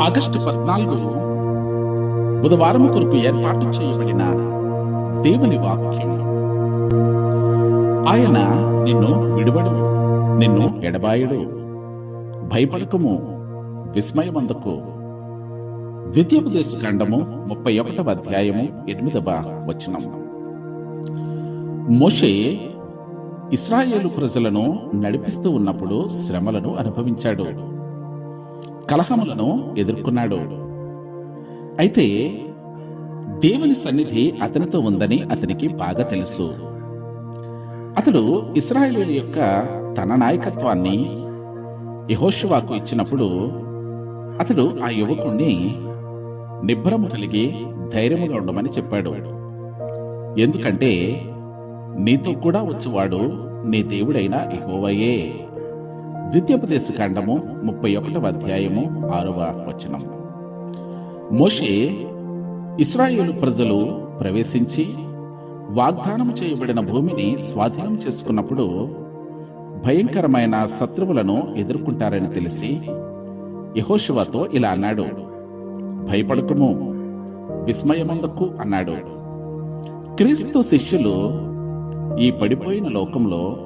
August పద్నాలుగు బుధవారం కొరకు ఏర్పాటు చేయబడిన దేవుని వాక్యం. ఆయన నిన్ను విడువడు నిన్ను ఎడబాయడు. భయపడకము విస్మయమందకు. ద్వితీయోపదేశ ఖండము ముప్పై ఒకటవ అధ్యాయము ఎనిమిదవ వచనం. మోషే ఇస్రాయేలు ప్రజలను నడిపిస్తూ ఉన్నప్పుడు శ్రమలను అనుభవించాడు. కలహములను ఎదుర్కొన్నాడు. అయితే దేవుని సన్నిధి అతనితో ఉందని అతనికి బాగా తెలుసు. అతడు ఇస్రాయేలీల యొక్క తన నాయకత్వాన్ని యహోషువాకు ఇచ్చినప్పుడు అతడు ఆ యువకుణ్ణి నిబ్బరము కలిగి ధైర్యముగా ఉండమని చెప్పాడు. ఎందుకంటే నీతో కూడా వచ్చేవాడు నీ దేవుడైన యెహోవయే. ద్వితీయోపదేశ కాండము ముప్పై ఒకటవ అధ్యాయము ఆరవ వచనం. మోషే ఇస్రాయేలు ప్రజలు ప్రవేశించి వాగ్దానం చేయబడిన భూమిని స్వాధీనం చేసుకున్నప్పుడు భయంకరమైన శత్రువులను ఎదుర్కొంటారని తెలిసి యెహోషువతో ఇలా అన్నాడు. భయపడకము విస్మయమందకు అన్నాడు. క్రీస్తు శిష్యులు ఈ పడిపోయిన లోకంలో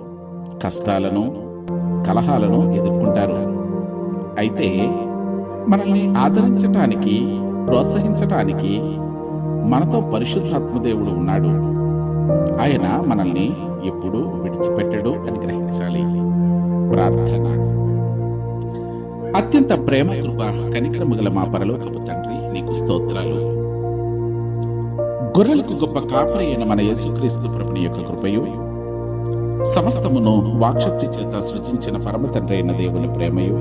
కష్టాలను కలహాలను ఎదుర్కొంటారు. అయితే మనల్ని ఆదరించటానికి ప్రోత్సహించటానికి మనతో పరిశుద్ధాత్మదేవుడు ఉన్నాడు. ఆయన మనల్ని ఎప్పుడూ విడిచిపెట్టడు అని గ్రహించాలి. ప్రార్థన. అత్యంత ప్రేమ కృప కనికరము గల మా పరలోకపు తండ్రి నీకు స్తోత్రాలు. గొర్రెలకు గొప్ప కాపరి అయిన మన యేసుక్రీస్తు ప్రభుని యొక్క కృపయు సమస్తమును వాక్షక్తి చేత సృజించిన పరమతండ్రి అయిన దేవుని ప్రేమయు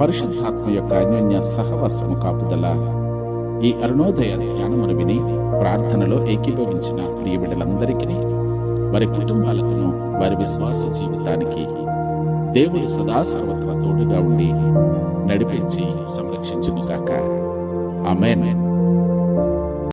పరిశుద్ధాత్మ యొక్క అన్యోన్య సహవాసము కాపుదల ఈ అరుణోదయ ధ్యానమును విని ప్రార్థనలో ఏకీభవించిన ప్రియ బిడ్డలందరికీ వారి కుటుంబాలకును వారి విశ్వాస జీవితానికి దేవుడు సదా సర్వత్రా తోడుగా ఉండి నడిపించి సంరక్షించును గాక ఆమెన్.